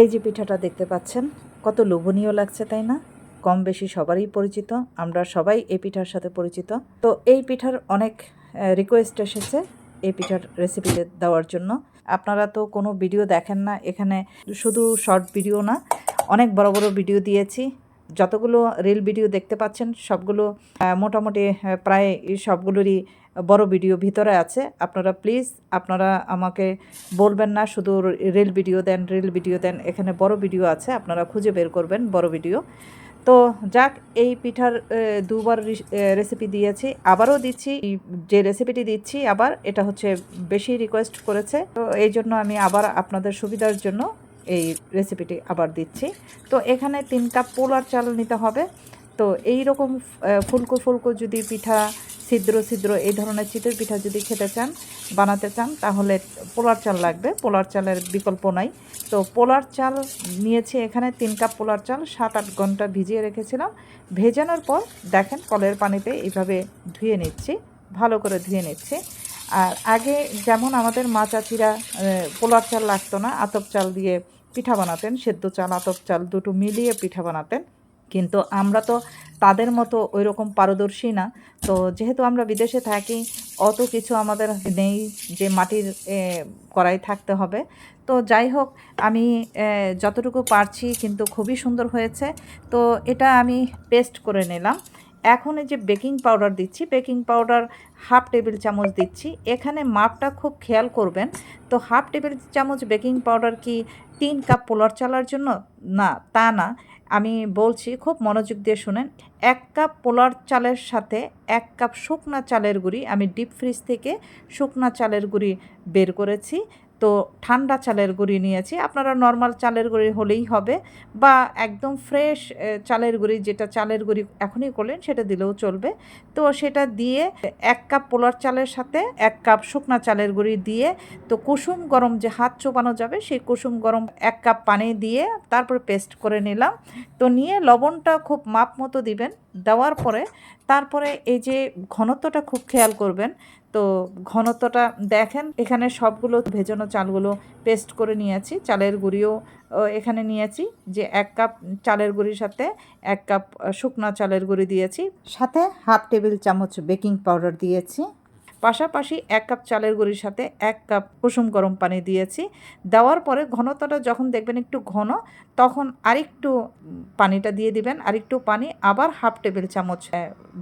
এই যে পিঠাটা দেখতে পাচ্ছেন, কত লোভনীয় লাগছে, তাই না? কম বেশি সবারই পরিচিত, আমরা সবাই এই পিঠার সাথে পরিচিত। তো এই পিঠার অনেক রিকোয়েস্ট এসেছে এই পিঠার রেসিপি দেওয়ার জন্য। আপনারা তো কোনো ভিডিও দেখেন না, এখানে শুধু শর্ট ভিডিও না, অনেক বড় বড় ভিডিও দিয়েছি। যতগুলো রিল ভিডিও দেখতে পাচ্ছেন, সবগুলো মোটামুটি প্রায় সবগুলোরই বড় ভিডিও ভিতরে আছে। আপনারা প্লিজ আপনারা আমাকে বলবেন না, শুধু রিল ভিডিও দেন রিল ভিডিও দেন, এখানে বড় ভিডিও আছে, আপনারা খুঁজে বের করবেন বড় ভিডিও তো যাক, এই পিঠার দুবার রেসিপি দিয়েছি, আবারও দিচ্ছি যে রেসিপিটি দিচ্ছি আবার, এটা হচ্ছে বেশি রিকোয়েস্ট করেছে। তো এই জন্য আমি আবার আপনাদের সুবিধার জন্য এই রেসিপিটি আবার দিচ্ছি। তো এখানে তিন কাপ পোলার চাল নিতে হবে। তো এই রকম ফুলকো ফুলকো যদি পিঠা, ছিদ্র ছিদ্র, এই ধরনের চিতের পিঠা যদি খেতে চান, বানাতে চান, তাহলে পোলার চাল লাগবে। পোলার চালের বিকল্প নাই। তো পোলার চাল নিয়েছি এখানে তিন কাপ পোলার চাল, সাত আট ঘণ্টা ভিজিয়ে রেখেছিলাম। ভেজানোর পর দেখেন কলের পানিতে এইভাবে ধুয়ে নিচ্ছি, ভালো করে ধুয়ে নিচ্ছি। আর আগে যেমন আমাদের মা চাচিরা পোলার চাল লাগতো না, আতপ চাল দিয়ে পিঠা বানাতেন, সেদ্ধ চাল, আতপ চাল, দুটো মিলিয়ে পিঠা বানাতেন কিন্তু আমরা তো তাদের মতো ওই রকম পারদর্শী না। তো যেহেতু আমরা বিদেশে থাকি অত কিছু আমাদের নেই যে মাটির এ, কড়াই থাকতে হবে। তো যাই হোক আমি যতটুকু পারছি কিন্তু খুবই সুন্দর হয়েছে। তো এটা আমি পেস্ট করে নিলাম। এখন এই যে বেকিং পাউডার দিচ্ছি বেকিং পাউডার হাফ টেবিল চামচ দিচ্ছি। এখানে মাপটা খুব খেয়াল করবেন। তো হাফ টেবিল চামচ বেকিং পাউডার কি তিন কাপ পোলার চালার জন্য? না তা না। আমি বলছি, খুব মনোযোগ দিয়ে শুনেন। এক কাপ পোলার চালের সাথে এক কাপ শুকনা চালের গুঁড়ি, আমি ডিপ ফ্রিজ থেকে শুকনা চালের গুঁড়ি বের করেছি। তো ঠান্ডা চালের গুঁড়ি নিয়েছি। আপনারা নর্মাল চালের গুঁড়ি হলেই হবে বা একদম ফ্রেশ চালের গুঁড়ি যেটা চালের গুঁড়ি এখনই করলেন সেটা দিলেও চলবে। তো সেটা দিয়ে এক কাপ পোলার চালের সাথে এক কাপ শুকনা চালের গুঁড়ি দিয়ে তো কুসুম গরম যে হাত চোপানো যাবে সেই কুসুম গরম এক কাপ পানি দিয়ে তারপর পেস্ট করে নিলাম। তো নিয়ে লবণটা খুব মাপ মতো দিবেন। দেওয়ার পরে তারপরে এই যে ঘনত্বটা খুব খেয়াল করবেন তো ঘনত্বটা দেখেন, এখানে সবগুলো ভেজানো চালগুলো পেস্ট করে নিয়েছি, চালের গুঁড়িও এখানে নিয়েছি যে এক কাপ চালের গুঁড়ির সাথে এক কাপ শুকনো চালের গুঁড়ি দিয়েছি, সাথে হাফ টেবিল চামচ বেকিং পাউডার দিয়েছি। পাশাপাশি এক কাপ চালের গুঁড়ির সাথে এক কাপ কুসুম গরম পানি দিয়েছি। দেওয়ার পরে ঘনত্বটা যখন দেখবেন একটু ঘন, তখন আরেকটু পানিটা দিয়ে দিবেন। আরেকটু পানি, আবার হাফ টেবিল চামচ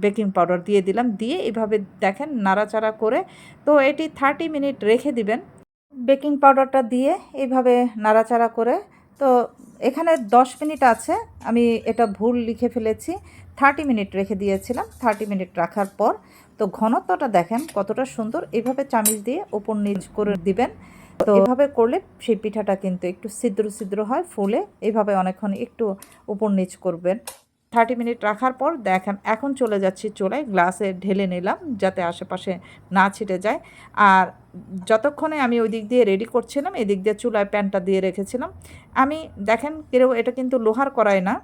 বেকিং পাউডার দিয়ে দিলাম। দিয়ে এভাবে দেখেন নাড়াচাড়া করে, তো এটি থার্টি মিনিট রেখে দিবেন। বেকিং পাউডারটা দিয়ে এইভাবে নাড়াচাড়া করে, তো এখানে দশ মিনিট আছে। আমি এটা ভুল লিখে ফেলেছি। থার্টি মিনিট রেখে দিয়েছিলাম। থার্টি মিনিট রাখার পর তো ঘনত্বটা দেখেন কতটা সুন্দর। এভাবে চামিচ দিয়ে ওপর নিচ করে দিবেন। তো এভাবে করলে সেই পিঠাটা কিন্তু একটু ছিদ্র ছিদ্র হয়, ফুলে। এভাবে অনেকক্ষণ একটু উপর নিচ করবেন। থার্টি মিনিট রাখার পর দেখেন, এখন চলে যাচ্ছি চুলায়। গ্লাসে ঢেলে নিলাম যাতে আশেপাশে না ছিটে যায়। আর যতক্ষণে আমি ওই দিক দিয়ে রেডি করছিলাম, এদিক দিয়ে চুলায় প্যানটা দিয়ে রেখেছিলাম, আমি দেখেন কেউ এটা কিন্তু লোহার করায় না।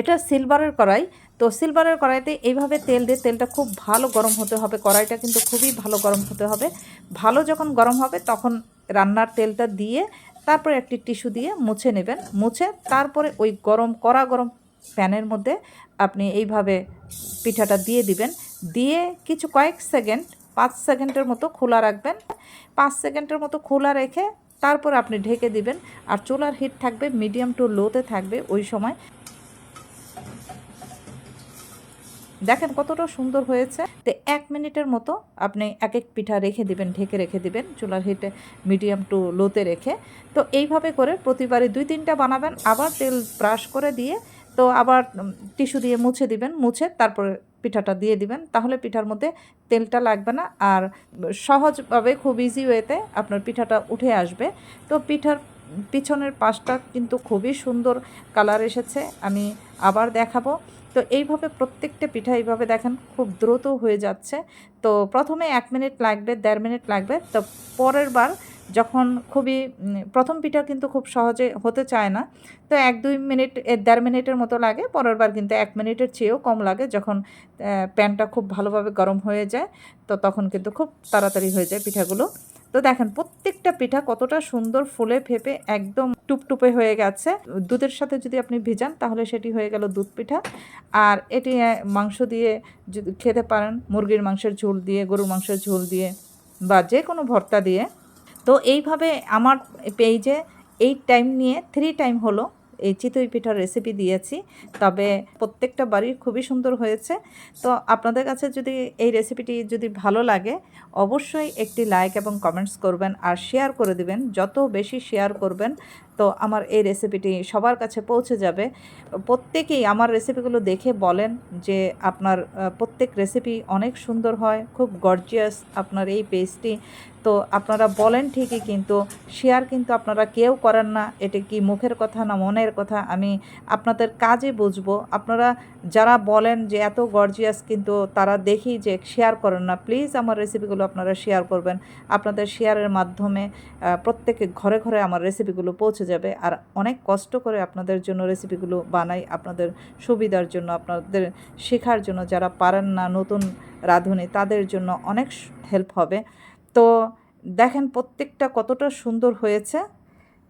এটা সিলভারের কড়াই। তো সিলভারের কড়াইতে এইভাবে তেল দিয়ে তেলটা খুব ভালো গরম হতে হবে। কড়াইটা কিন্তু খুবই ভালো গরম হতে হবে। ভালো যখন গরম হবে তখন রান্নার তেলটা দিয়ে তারপরে একটি টিস্যু দিয়ে মুছে নেবেন। মুছে তারপরে ওই গরম, কড়া গরম প্যানের মধ্যে আপনি এইভাবে পিঠাটা দিয়ে দিবেন। দিয়ে কিছু কয়েক সেকেন্ড পাঁচ সেকেন্ডের মতো খোলা রাখবেন। পাঁচ সেকেন্ডের মতো খোলা রেখে তারপর আপনি ঢেকে দিবেন। আর চুলার হিট থাকবে মিডিয়াম টু লোতে থাকবে ওই সময়। দেখেন কতটা সুন্দর হয়েছে। তো এক মিনিটের মতো আপনি এক এক পিঠা রেখে দিবেন, ঢেকে রেখে দিবেন, চুলার হিটে মিডিয়াম টু লোতে রেখে। তো এইভাবে করে প্রতিবারে দুই তিনটা বানাবেন, আবার তেল ব্রাশ করে দিয়ে তো আবার টিস্যু দিয়ে মুছে দিবেন, মুছে তারপরে পিঠাটা দিয়ে দিবেন। তাহলে পিঠার মধ্যে তেলটা লাগবে না আর সহজভাবে খুব ইজি ওয়েতে আপনার পিঠাটা উঠে আসবে। তো পিঠার পিছনের পাশটা কিন্তু খুবই সুন্দর কালার এসেছে। আমি আবার দেখাবো। তো এইভাবে প্রত্যেকটা পিঠা এইভাবে দেখেন খুব দ্রুত হয়ে যাচ্ছে। তো প্রথমে এক মিনিট লাগবে, দেড় মিনিট লাগবে। তো পরের বার যখন খুবই প্রথম পিঠা কিন্তু খুব সহজে হতে চায় না, তো এক, দুই মিনিট দেড় মিনিটের মতো লাগে। পরের বার কিন্তু এক মিনিটের চেয়েও কম লাগে যখন প্যানটা খুব ভালোভাবে গরম হয়ে যায়। তো তখন কিন্তু খুব তাড়াতাড়ি হয়ে যায় পিঠাগুলো। তো দেখেন, প্রত্যেকটা পিঠা কতটা সুন্দর ফুলে ফেপে একদম টুপটুপে হয়ে গেছে। দুধের সাথে যদি আপনি ভেজান, তাহলে সেটি হয়ে গেল দুধ পিঠা। আর এটি মাংস দিয়ে যদি খেতে পারেন, মুরগির মাংসের ঝোল দিয়ে, গরুর মাংসের ঝোল দিয়ে বা যে কোনো ভর্তা দিয়ে। তো এইভাবে আমার পেইজে এই টাইম নিয়ে থ্রি টাইম হলো। এই চিতই পিঠার রেসিপি দিয়েছি। তবে প্রত্যেকটা বাড়ির খুবই সুন্দর হয়েছে। তো আপনাদের কাছে যদি এই রেসিপিটি যদি ভালো লাগে, অবশ্যই একটি লাইক এবং কমেন্টস করবেন আর শেয়ার করে দিবেন। যত বেশি শেয়ার করবেন তো আমার এই রেসিপিটি সবার কাছে পৌঁছে যাবে। প্রত্যেকেই আমার রেসিপিগুলো দেখে বলেন যে আপনার প্রত্যেক রেসিপি অনেক সুন্দর হয়, খুব গর্জিয়াস আপনার এই পেজটি তো আপনারা বলেন ঠিকই কিন্তু শেয়ার কিন্তু আপনারা কেউ করেন না, এটা কি মুখের কথা না মনের কথা? আমি আপনাদের কাজে বুঝব। আপনারা যারা বলেন যে এত গর্জিয়াস কিন্তু তারা দেখি যে শেয়ার করেন না প্লিজ আমার রেসিপিগুলো আপনারা শেয়ার করবেন। আপনাদের শেয়ারের মাধ্যমে প্রত্যেকে ঘরে ঘরে আমার রেসিপিগুলো পৌঁছে যাবে। আর অনেক কষ্ট করে আপনাদের জন্য রেসিপিগুলো বানাই, আপনাদের সুবিধার জন্য, আপনাদের শেখার জন্য যারা পারেন না, নতুন রাঁধুনি, তাদের জন্য অনেক হেল্প হবে। তো দেখেন প্রত্যেকটা কতটা সুন্দর হয়েছে।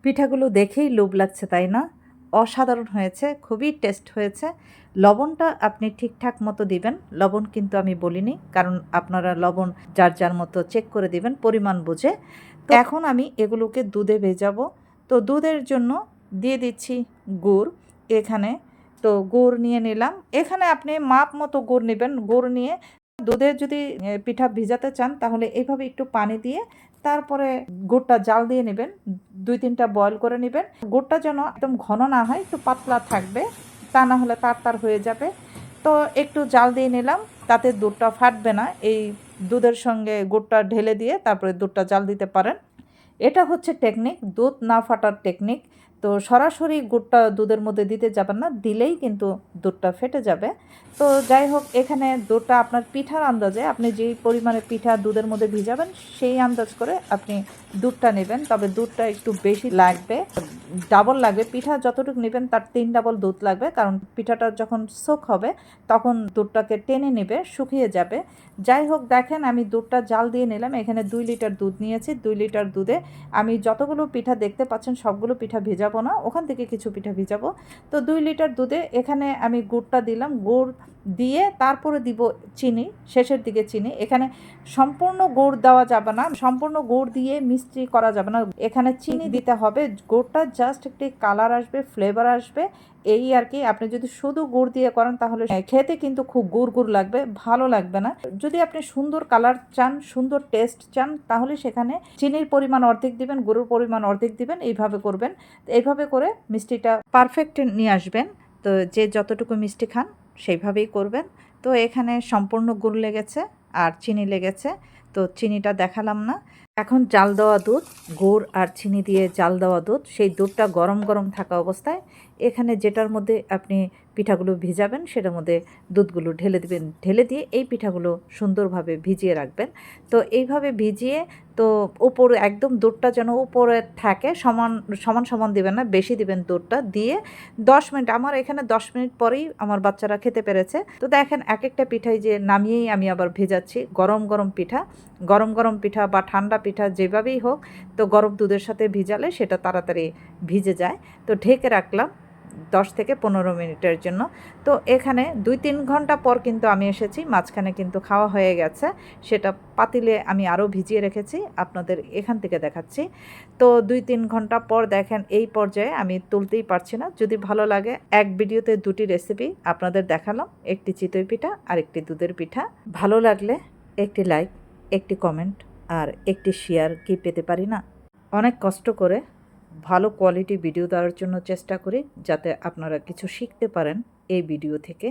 পিঠাগুলো দেখেই লোভ লাগছে, তাই না? অসাধারণ হয়েছে, খুবই টেস্ট হয়েছে। লবণটা আপনি ঠিকঠাক মতো দিবেন। লবণ কিন্তু আমি বলিনি, কারণ আপনারা লবণ যার যার মতো চেক করে দিবেন, পরিমাণ বুঝে। তো এখন আমি এগুলোকে দুধে ভেজাবো। তো দুধের জন্য দিয়ে দিচ্ছি গুড় এখানে। তো গুড় নিয়ে নিলাম। এখানে আপনি মাপ মতো গুড় নেবেন। গুড় নিয়ে দুধের যদি পিঠা ভিজাতে চান তাহলে এইভাবে একটু পানি দিয়ে তারপরে গুড়টা জাল দিয়ে নেবেন। দুই তিনটা বয়ল করে নেবেন। গুড়টা যেন একদম ঘন না হয়, একটু পাতলা থাকবে, তা না হলে তার তার হয়ে যাবে। তো একটু জাল দিয়ে নিলাম, তাতে দুধটা ফাটবে না। এই দুধের সঙ্গে গুড়টা ঢেলে দিয়ে তারপরে দুধটা জাল দিতে পারেন। এটা হচ্ছে টেকনিক দুধ না ফাটার টেকনিক তো সরাসরি গুড়টা দুধের মধ্যে দিতে যাবেন না, দিলেই কিন্তু দুধটা ফেটে যাবে। তো যাই হোক, এখানে দুধটা আপনার পিঠার আন্দাজে, আপনি যেই পরিমাণে পিঠা দুধের মধ্যে ভিজাবেন, সেই আন্দাজ করে আপনি দুধটা নেবেন। তবে দুধটা একটু বেশি লাগবে, ডাবল লাগবে। পিঠা যতটুকু নেবেন, তার তিন ডাবল দুধ লাগবে, কারণ পিঠাটা যখন সোক হবে, তখন দুধটাকে টেনে নেবে, শুকিয়ে যাবে। যাই হোক, দেখেন আমি দুধটা জাল দিয়ে নিলাম। এখানে দুই লিটার দুধ নিয়েছি। দুই লিটার দুধে আমি যতগুলো পিঠা দেখতে পাচ্ছেন, সবগুলো পিঠা ভেজাবো না, ওখান থেকে কিছু পিঠা ভিজাবো। তো দুই লিটার দুধে এখানে আমি গুড়টা দিলাম, গুড় দিয়ে তারপরে দিব চিনি, শেষের দিকে চিনি। এখানে সম্পূর্ণ গুড় দেওয়া যাবে না, সম্পূর্ণ গুড় দিয়ে মিষ্টি করা যাবে না। এখানে চিনি দিতে হবে, গুড়টা জাস্ট একটি কালার আসবে ফ্লেভার আসবে। এই আর কি, আপনি যদি শুধু গুড় দিয়ে করেন তাহলে খেতে কিন্তু খুব গুড় গুড় লাগবে, ভালো লাগবে না। যদি আপনি সুন্দর কালার চান, সুন্দর টেস্ট চান, তাহলে সেখানে চিনির পরিমাণ অর্ধেক দিবেন, গুড়ের পরিমাণ অর্ধেক দিবেন, এইভাবে করবেন। এইভাবে করে মিষ্টিটা পারফেক্ট নিয়ে আসবেন। তো যে যতটুকু মিষ্টি খান সেইভাবেই করবেন। তো এখানে সম্পূর্ণ গুড় লেগেছে আর চিনি লেগেছে। তো চিনিটা দেখালাম না। এখন জাল দেওয়া দুধ, গুড় আর চিনি দিয়ে জাল দেওয়া দুধ। সেই দুধটা গরম গরম থাকা অবস্থায় এখানে যেটার মধ্যে আপনি পিঠাগুলো ভিজাবেন, সেটার মধ্যে দুধগুলো ঢেলে দিবেন, ঢেলে দিয়ে এই পিঠাগুলো সুন্দরভাবে ভিজিয়ে রাখবেন। তো এইভাবে ভিজিয়ে, তো উপরে একদম দুধটা যেন উপরে থাকে, সমান সমান সমান দিবেন না, বেশি দিবেন দুধটা দিয়ে দশ মিনিট, আমার এখানে দশ মিনিট পরেই আমার বাচ্চারা খেতে পেরেছে। তো দেখেন এক একটা পিঠাই যে নামিয়েই আমি আবার ভেজাচ্ছি, গরম গরম পিঠা, গরম গরম পিঠা বা ঠান্ডা পিঠা যেভাবেই হোক, তো গরম দুধের সাথে ভিজালে সেটা তাড়াতাড়ি ভিজে যায়। তো ঢেকে রাখলাম দশ থেকে পনেরো মিনিটের জন্য। তো এখানে দুই তিন ঘণ্টা পর কিন্তু আমি এসেছি, মাঝখানে কিন্তু খাওয়া হয়ে গেছে। সেটা পাতিলে আমি আরও ভিজিয়ে রেখেছি, আপনাদের এখান থেকে দেখাচ্ছি। তো দুই তিন ঘণ্টা পর দেখেন, এই পর্যায়ে আমি তুলতেই পারছি না। যদি ভালো লাগে, এক ভিডিওতে দুটি রেসিপি আপনাদের দেখালাম, একটি চিতই পিঠা আর একটি দুধের পিঠা। ভালো লাগলে একটি লাইক, একটি কমেন্ট আর একটি শেয়ার কি পেতে পারি না? অনেক কষ্ট করে ভালো কোয়ালিটি ভিডিও দেওয়ার জন্য চেষ্টা করি যাতে আপনারা কিছু শিখতে পারেন এই ভিডিও থেকে।